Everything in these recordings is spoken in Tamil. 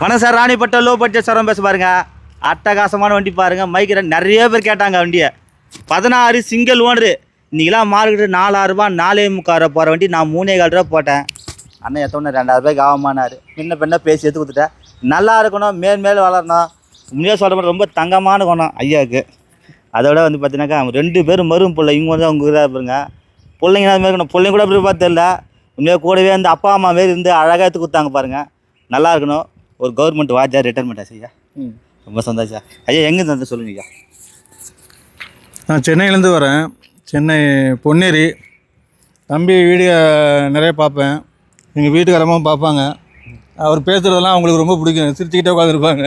வணக்கம் சார். ராணிப்பட்ட லோ பட்ஜெட் சரம் பேச பாருங்க. அட்டகாசமான வண்டி பாருங்க. மைக்கிற நிறைய பேர் கேட்டாங்க வண்டியை. பதினாறு சிங்கிள் ஓனரு இன்றைக்கெல்லாம் மார்க்கெட்டு நாலாயிரம் ரூபா நாலே முக்கால் ரூபா போகிற வண்டி நான் மூணே கால் ரூபா போட்டேன். அண்ணன் எத்தனை ரெண்டாயிரம் ரூபாய்க்கு ஆகமானார். முன்ன பின்ன பேசி எடுத்து கொடுத்துட்டேன். நல்லா இருக்கணும் மேல் மேல் வளரணும். உண்மையாக சொல்கிற மாதிரி ரொம்ப தங்கமான குணம் ஐயாவுக்கு. அதோட வந்து பார்த்தீங்கன்னாக்கா ரெண்டு பேரும் மரும் பிள்ளை. இவங்க வந்து அவங்க இதாக இருப்பாங்க பிள்ளைங்க அது மாதிரி இருக்கணும். பிள்ளைங்க கூட அப்படி பார்த்து தெரியல. உண்மையாக கூடவே அந்த அப்பா அம்மா மாரி இருந்து அழகாக எடுத்து கொடுத்தாங்க பாருங்கள் நல்லா இருக்கணும். ஒரு கவர்மெண்ட் வாஜா ரிட்டைர்மெண்ட் ஐயா. ம். ரொம்ப சந்தோஷம் ஐயா. எங்கே வந்து சொல்லுங்க ஐயா? நான் சென்னையிலேருந்து வரேன். சென்னை பொன்னேரி. தம்பி வீடியோ நிறைய பார்ப்பேன். எங்கள் வீட்டுக்காரமாக பார்ப்பாங்க. அவர் பேசுகிறதெல்லாம் அவங்களுக்கு ரொம்ப பிடிக்கும். சிரிச்சுக்கிட்டே உட்காந்துருப்பாங்க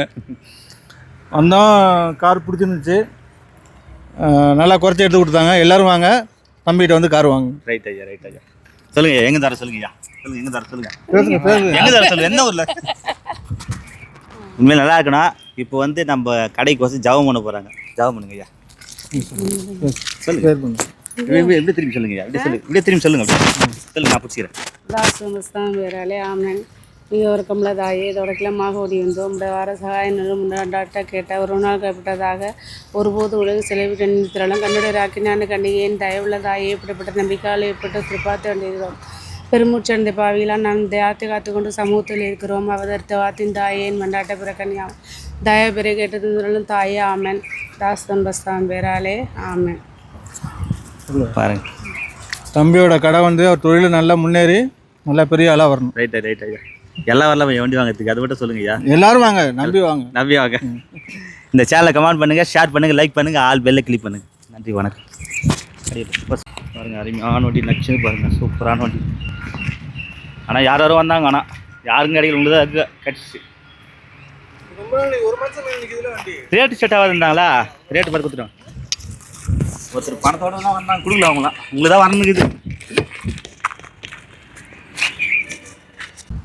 வந்தோம் கார் பிடிச்சிருந்துச்சு. நல்லா குறைச்சி எடுத்து கொடுத்தாங்க. எல்லோரும் வாங்க. தம்பிகிட்ட வந்து கார் வாங்க. ரைட் ஐயா ரைட் ஐயா. சொல்லுங்க ஐயா, எங்க தர சொல்லுங்க ஐயா? சொல்லுங்க எங்க தர சொல்லுங்க? பேசுங்க பேசுங்க. எங்க தர சொல்லுங்க? என்ன ஊர்ல? உண்மையில் நல்லா இருக்கணும் இப்போ வந்து நம்ம கடைக்கு வசதி ஜபம் பண்ண போறாங்க. ஜபம் பண்ணுங்க ஐயா. சொல்லுங்க. இப்படி திரும்பி சொல்லுங்க ஐயா. இப்படி சொல்லுங்க இப்படி திரும்பி சொல்லுங்க அப்படி. சொல்லுங்க நான் பிடிச்சிக்கிறேன். லாஸ்ட் வேறாலே ஆம்னன் நீங்கள் ஒரு கம்பளதாயே தொடக்கலமாக ஓடி வந்தோம். வர சகாயினரும் முன்னாடாட்ட கேட்ட ஒரு நாள் கைப்பட்டதாக ஒருபோது உலக செலவு கண்ணித்திரலாம் கண்ணுடைய ராக்கினான கண்ணிகேன் தயவுள்ளதாயே இப்படிப்பட்ட நம்பிக்கையால் ஏற்பட்டு திருப்பாத்த வேண்டியிருந்தோம் பெருமூச்சந்த பாவிலாம் நாம் தியாத்தை காத்துக்கொண்டு சமூகத்தில் இருக்கிறோம். அவதர்த்த வாத்தின் தாயேன் மண்டாட்ட பிறக்கணியாம். தய பிற கேட்டதும் தாயே ஆமன். தாஸ்தன் பஸ்தான் பேராலே ஆமன். பாருங்க. தம்பியோட கடை வந்து அவர் தொழில் நல்லா முன்னேறி நல்லா பெரிய ஆளாக வரணும். ரைட் ரைட் ஐயா எல்லாம் வரல வண்டி வாங்குறதுக்கு. அதை மட்டும் சொல்லுங்க ஐயா. எல்லாரும் வாங்க நம்பி வாங்க. நம்பி வாங்க. இந்த சேனலை கமெண்ட் பண்ணுங்க ஷேர் பண்ணுங்க லைக் பண்ணுங்க ஆல் பெல்ல கிளிக் பண்ணுங்க. நன்றி வணக்கம். அப்படியே bus பாருங்க அருமையான வண்டி நச்சு பாருங்க. சூப்பரான வண்டி. ஆனால் யார் யாரும் வந்தாங்க. ஆனால் யாருக்கும் கிடைக்கல உங்களுக்கு தான் இருக்கு கிடச்சிச்சு ரேட்டு செட் ஆகாது இருந்தாங்களா ரேட்டு பார்த்து கொடுத்துட்டோம் ஒருத்தர் பணத்தோட தான் வந்தாங்க. கொடுக்கல அவங்களாம். உங்களுக்கு தான் வரணுங்குது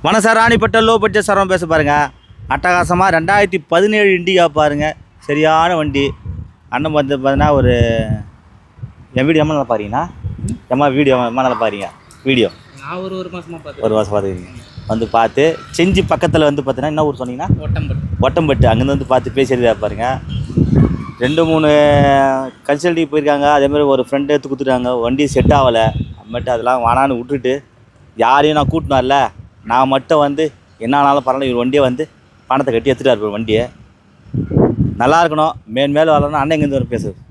வனசார் ராணிப்பட்ட லோ பட்ஜெட் சரம் பேச பாருங்க. அட்டகாசமாக ரெண்டாயிரத்தி பதினேழு இண்டிகா பாருங்க. சரியான வண்டி. அண்ணன் வந்து பார்த்தீங்கன்னா ஒரு என் வீடியோ எம்மா நல்லா பாருங்கண்ணா எம்மா வீடியோ எம்மா நல்லா பாருங்க வீடியோ. நான் ஒரு ஒரு மாசமா பார்த்தேன் ஒரு வருஷம் பார்த்துக்கிறீங்க வந்து பார்த்து செஞ்சு பக்கத்தில் வந்து பார்த்தீங்கன்னா என்ன ஊர் சொன்னீங்கன்னா? ஓட்டம்பட்டு ஒட்டம்பட்டு. அங்கேருந்து வந்து பார்த்து பேசிட்டு பாருங்க. ரெண்டு மூணு கன்சல்டிங் போயிருக்காங்க. அதேமாதிரி ஒரு ஃப்ரெண்டு எடுத்து கொடுத்துட்டாங்க. வண்டி செட் ஆகலை. அம்மட்டு அதெல்லாம் வேணான்னு விட்டுட்டு யாரையும் நான் கூட்டினு வரல. நான் மட்டும் வந்து என்ன ஆனாலும் பரவாயில்ல இவர் வண்டியை வந்து பணத்தை கட்டி எடுத்துகிட்டு இருப்பார் வண்டியை. நல்லா இருக்கணும். மேல் மேலே வரலன்னா அண்ணன் எங்கேருந்து வர பேசுறது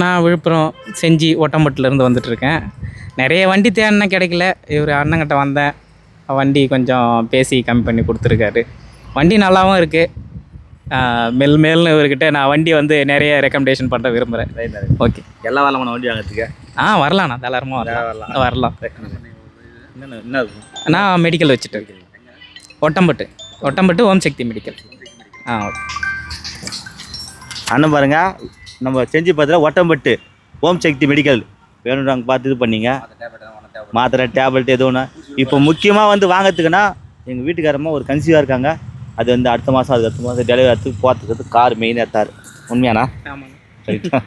நான் விழுப்புரம் செஞ்சி ஓட்டம்பட்டுலேருந்து வந்துட்டுருக்கேன் நிறைய வண்டி தேடினா கிடைக்கல. இவர் அண்ணங்கிட்ட வந்தேன். வண்டி கொஞ்சம் பேசி கம்மி பண்ணி கொடுத்துருக்காரு. வண்டி நல்லாவும் இருக்குது மெல் மேல்னு இவர்கிட்ட நான் வண்டி வந்து நிறைய ரெக்கமெண்டேஷன் பண்ண விரும்புகிறேன் ஓகே எல்லா வரலாமா வண்டி வாங்கிறதுக்கு? ஆ வரலாண்ணா தாராளமாக வரலாம். வரலாம். என்ன நான் மெடிக்கல் வச்சுட்டு ஒட்டம்பட்டு. ஒட்டம்பட்டு ஓம் சக்தி மெடிக்கல் ஆ ஓகே அண்ணன் பாருங்க. நம்ம செஞ்சு பார்த்தா ஒட்டம்பட்டு ஓம் சக்தி மெடிக்கல் வேணும்னாங்க பார்த்து இது பண்ணீங்க. மாத்திரை டேப்லெட் எது ஒன்று இப்போ முக்கியமாக வந்து வாங்கிறதுக்குன்னா எங்கள் வீட்டுக்காரம்மா ஒரு கன்சீவாக இருக்காங்க. அது வந்து அடுத்த மாதம் அது அடுத்த மாதம் டெலிவரி எடுத்து போகிறதுக்கு கார் மெயின் எடுத்தார் உண்மையாண்ணா? ரைட்டா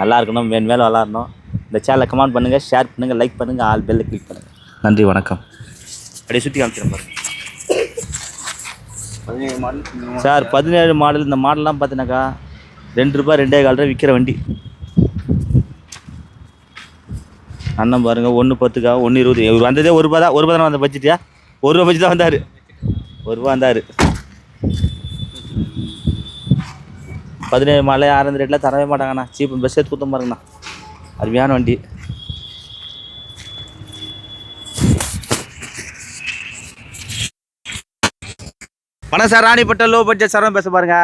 நல்லா இருக்கணும் மேல் மேலே விளாட்ணும் இந்த சேனலை கமெண்ட் பண்ணுங்கள் ஷேர் பண்ணுங்கள் லைக் பண்ணுங்கள் ஆல் பெல்ல கிளிக் பண்ணுங்கள் நன்றி வணக்கம். அப்படியே சுற்றி காமிக்கிறேன் பாருங்க. சார் பதினேழு மாடல் இந்த மாடல்லாம் பார்த்தீங்கன்னாக்கா ரெண்டு ரூபாய் ரெண்டே கால் ரூபாய் விற்கிற வண்டி. அண்ணன் பாருங்க ஒன்று பத்துக்கா ஒன்று இருபது. இவர் வந்ததே ஒரு ரூபா தான். ஒரு ரூபா தானே வந்த பட்ஜெட்டியா ஒரு ரூபா பட்ஜெட் தான் வந்தார். ஒரு ரூபா வந்தார். பதினேழு மாடலே ஆறந்து ரேட்டில் தரவே மாட்டாங்கண்ணா. சீப் பஸ் எடுத்து கொடுத்த பாருங்கண்ணா. அருமையான வண்டி. வணக்கம் சார். ராணிப்பட்ட லோ பட்ஜெட் சரம் பேச பாருங்க.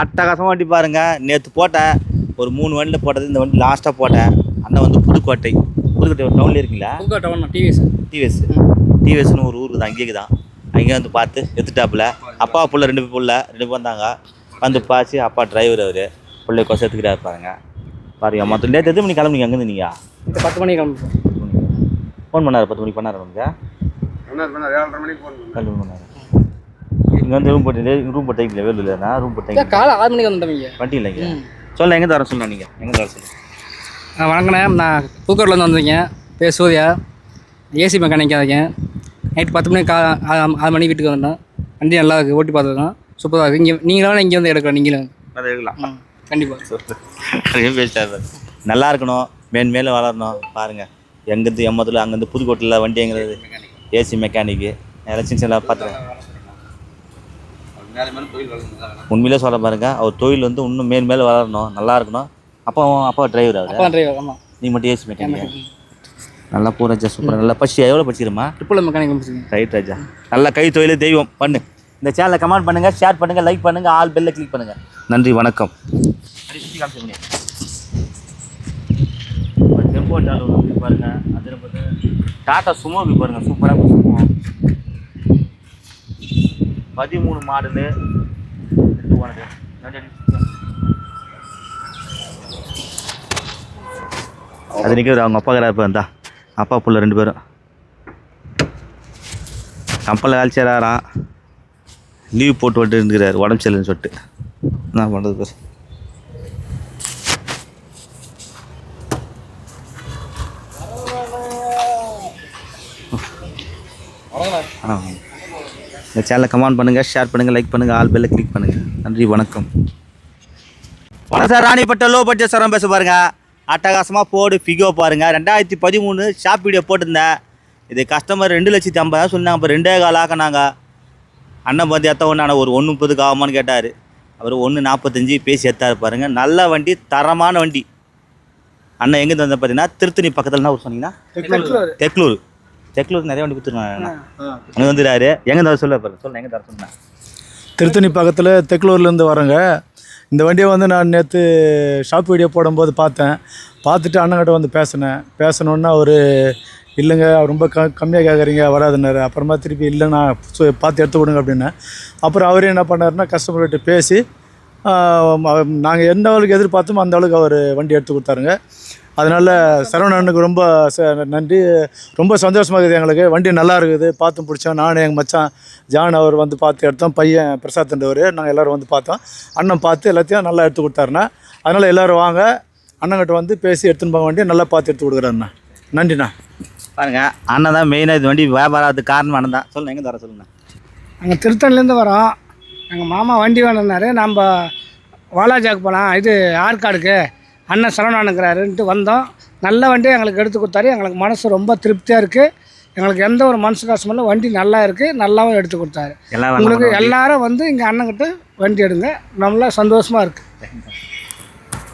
அட்டகாசமாக வண்டி பாருங்க. நேற்று போட்டேன். ஒரு மூணு வண்டியில் போட்டது. இந்த வண்டி லாஸ்ட்டாக போட்டேன். அண்ணன் வந்து புதுக்கோட்டை. புதுக்கோட்டை டவுன்ல இருக்கீங்களா? புதுக்கோட்டை ஒன்று டிவிஎஸ் டிவிஎஸ் டிவிஎஸ்னு ஒரு ஊர் தான் அங்கேயே தான். அங்கே வந்து பார்த்து எடுத்துட்டாப்புல. அப்பா புள்ள ரெண்டு புள்ள ரெண்டு பேர் வந்தாங்க. வந்து பாச்சு அப்பா டிரைவர் அவர். பிள்ளை கொசம் எடுத்துக்கிட்டாரு பாருங்க. பாருங்க மொத்தம் நேற்று எத்தனை மணி கிளம்புனீங்க? அங்கேருந்து நீங்கள் பத்து மணிக்கு கிளம்புவோம் ஃபோன் பண்ணாரு பத்து மணிக்கு பண்ணாரு மணி பண்ணாரு இங்கே வந்து ரூம் போட்டு ரூம் போட்டீங்களா? வேலூர்லண்ணா ரூம் போட்டீங்க காலை ஆறு மணிக்கு வந்துட்டோம் வண்டி இல்லைங்க சொல்ல எங்கே தர சொல்லலாம் நீங்கள் எங்கே தர சொல்லுங்கள் வணக்கண்ணே. நான் பூக்கோட்டில் வந்திருக்கேன். பேர் சூர்யா. ஏசி மெக்கானிக்காக இருக்கேன். நைட் பத்து மணிக்கு கா ஆறு மணிக்கு வீட்டுக்கு வந்தேன் வண்டி நல்லா இருக்குது ஓட்டி பார்த்துருக்கோம். சூப்பராக இருக்குது இங்கே நீங்களும் இங்கே வந்து எடுக்கலாம். நீங்களும். அதை எடுக்கலாம். கண்டிப்பாக பேசிட்டாரு நல்லா இருக்கணும். மேன்மேலும் வளரணும். பாருங்க. எங்கேருந்து எம்மத்தில் அங்கேருந்து புதுக்கோட்டையில் வண்டி எங்கிறது? ஏசி மெக்கானிக்கு எல்லாம் சின்ன சின்ன பார்த்துருக்கேன் உண்மையிலே சொல்ல பாருங்க. அவர் தொழில் வந்து இன்னும் மேல் மேலே வளரணும். நல்லா இருக்கணும். அப்பா அப்பா டிரைவர் அவர்? அப்பா டிரைவர் ஆமாம் நீ மட்டும் ஏசி மெக்கானிக் நல்லா பூ ராஜா சூப்பர் நல்லா படிச்சு எவ்வளோ படிச்சிருமா ட்ரிப்பிள் மெக்கானிக் முடிச்சிருக்கேன். ரைட் ராஜா. நல்லா கை தொழில் தெய்வம். பண்ணு. இந்த சேனலை கமெண்ட் பண்ணுங்க ஷேர் பண்ணுங்க லைக் பண்ணுங்க ஆல் பெல்ல கிளிக் பண்ணுங்க. நன்றி வணக்கம். டெம்போ டாலர் பாருங்க. அதில் பார்த்து டாட்டா சுமோக்கு பாருங்க. சூப்பராக சுமோ பதிமூணு மாடலு அது நிற்கிற அவங்க அப்பா கிராப்ப இருந்தா அப்பா பிள்ளை ரெண்டு பேரும். கம்பெனியில் வேலை செய்கிறாராம் லீவ் போட்டு விட்டு இருக்கிறார் உடம்பு சரியில்லைன்னு சொல்லிட்டு. என்ன பண்ணுறது பேர். ஆ. இந்த சேனலை கமெண்ட் பண்ணுங்கள் ஷேர் பண்ணுங்கள் லைக் பண்ணுங்கள் ஆல் பெல்ல கிளிக் பண்ணுங்கள் நன்றி வணக்கம். வணக்கம் சார் ராணிப்பட்ட லோ பட்ஜெட் சாரம் பேச பாருங்கள் அட்டகாசமாக போடு ஃபிகோ பாருங்க. ரெண்டாயிரத்தி பதிமூணு ஷாப் வீடியோ போட்டிருந்தேன். இது கஸ்டமர் ரெண்டு லட்சத்தி ஐம்பதாயிரம் சொன்னாங்க. இப்போ ரெண்டே கால் ஆக்கினாங்க. அண்ணன் வந்து எத்த ஒன்று ஆனால் ஒரு ஒன்று முப்பதுக்கு ஆகுமான்னு கேட்டார். அவர் ஒன்று நாற்பத்தஞ்சு பேசி எத்தாரு பாருங்க. நல்ல வண்டி தரமான வண்டி. அண்ணன் எங்கே வந்து பார்த்தீங்கன்னா திருத்தணி பக்கத்தில் என்ன ஊர் சொன்னீங்கன்னா? தெக்லூர். தெக்லூர். நிறைய வண்டி கொடுத்துருக்காங்க அங்கே வந்துடுறாரு எங்கே தர சொல்ல பாருங்க. சொல்ல எங்கே தர சொன்னேன் திருத்தணி பக்கத்தில் தெக்லூர்லேருந்து வரேங்க இந்த வண்டியை வந்து நான் நேற்று ஷாப் வீடியோ போடும்போது பார்த்தேன். பார்த்துட்டு அண்ணங்கிட்ட வந்து பேசினேன். பேசணுன்னா அவர் இல்லைங்க ரொம்ப க கம்மியாக கேட்குறீங்க வராதுன்னாரு. அப்புறமா திருப்பி இல்லை சு- பார்த்து எடுத்து கொடுங்க அப்படின்னேன் அப்புறம் அவரே என்ன பண்ணாருன்னா கஸ்டமர்கிட்ட பேசி நாங்கள் எந்த அளவுக்கு எதிர்பார்த்தோமோ அந்த அளவுக்கு அவர் வண்டி எடுத்து கொடுத்தாருங்க. அதனால் சரவணனுக்கு ரொம்ப ச- நன்றி. ரொம்ப சந்தோஷமாக இருக்குது எங்களுக்கு. வண்டி நல்லா இருக்குது. பார்த்து பிடிச்சோம். நானும் எங்கள் மச்சான் ஜான் அவர் வந்து பார்த்து எடுத்தோம். பையன் பிரசாத்ன்றவர் நாங்கள் எல்லோரும் வந்து பார்த்தோம். அண்ணன் பார்த்து எல்லாத்தையும் நல்லா எடுத்து கொடுத்தாருண்ணா. அதனால் எல்லோரும் வாங்க. அண்ணங்கிட்ட வந்து பேசி எடுத்துன்னு போக வண்டியை நல்லா பார்த்து எடுத்து கொடுக்குறாருண்ணா. நன்றிண்ணா. பாருங்க அண்ணன் தான் மெயினாக இது வண்டி வியாபாரம் ஆகிறதுக்கு காரணம் அண்ணன் தான். சொல்லுங்க எங்கே தர சொல்லுங்க நாங்கள் திருத்தணிலேருந்து வரோம். எங்கள் மாமா வண்டி வேணுன்னாரு நம்ம வாலாஜாக்கு போகலாம் இது ஆற்காடுக்கு அண்ணன் சரவணானுங்கிறாருன்ட்டு வந்தோம். நல்ல வண்டியை எங்களுக்கு எடுத்து கொடுத்தாரு. எங்களுக்கு மனசு ரொம்ப திருப்தியாக இருக்குது எங்களுக்கு எந்த ஒரு மனசு கஷ்டமும் இல்லை. வண்டி நல்லா இருக்குது நல்லாவும் எடுத்து கொடுத்தாரு. உங்களுக்கு எல்லாரும் வந்து இங்கே அண்ணன்கிட்ட வண்டி எடுங்க. நல்லா சந்தோஷமாக இருக்குது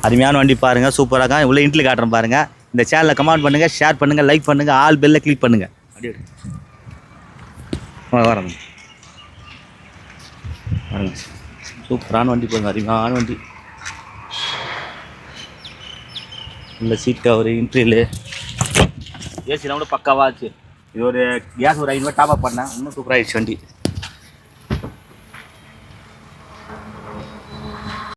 அருமையான வண்டி பாருங்க. சூப்பராக உள்ள இன்ட்லி காட்டுறேன் பாருங்க. இந்த சேனலை கமெண்ட் பண்ணுங்க ஷேர் பண்ணுங்க லைக் பண்ணுங்க ஆல் பெல்ல கிளிக் பண்ணுங்க. அப்படியே எடு. வா, வரேன் பாருங்க. சூப்பரான வண்டி பாருங்க. அருமையான வண்டி. இந்த சீட் கவர் இன்ட்ரிலு ஏசிலாம் கூட பக்காவாச்சு இது ஒரு கேஸ் ஒரு ஐநூறுவா டாப் அப் பண்ணேன் இன்னும் சூப்பராகிடுச்சு வண்டி.